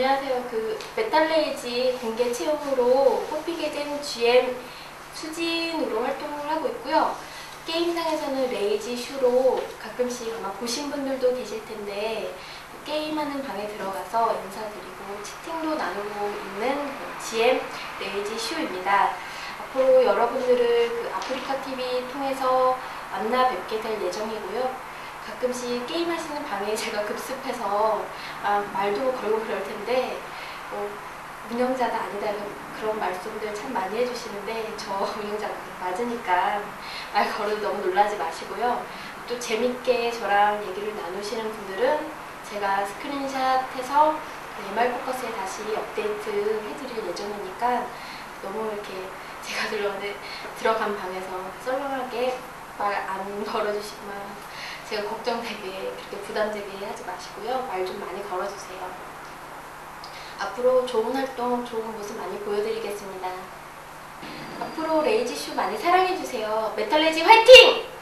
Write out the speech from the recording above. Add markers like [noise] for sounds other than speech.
안녕하세요. 그 메탈레이지 공개 채용으로 뽑히게 된 GM 수진으로 활동을 하고 있고요. 게임상에서는 레이지 슈로 가끔씩 아마 보신 분들도 계실 텐데 게임하는 방에 들어가서 인사드리고 채팅도 나누고 있는 GM 레이지 슈입니다. 앞으로 여러분들을 그 아프리카 TV 통해서 만나 뵙게 될 예정이고요. 가끔씩 게임하시는 방에 제가 급습해서 아, 말도 걸고 그럴 텐데 뭐, 운영자다 아니다 그런 말씀들 참 많이 해주시는데 저 [laughs] 운영자가 맞으니까 말 걸어도 너무 놀라지 마시고요. 또 재밌게 저랑 얘기를 나누시는 분들은 제가 스크린샷해서 그 MR 포커스에 다시 업데이트 해드릴 예정이니까 너무 이렇게 [laughs] 제가 들어오는 들어간 방에서 썰렁하게 말 안 걸어주시면 제가 걱정되게 그렇게 부담되게 하지 마시고요. 말 좀 많이 걸어주세요. 앞으로 좋은 활동, 좋은 모습 많이 보여드리겠습니다. 앞으로 레이지쇼 많이 사랑해주세요. 메탈레이지 화이팅!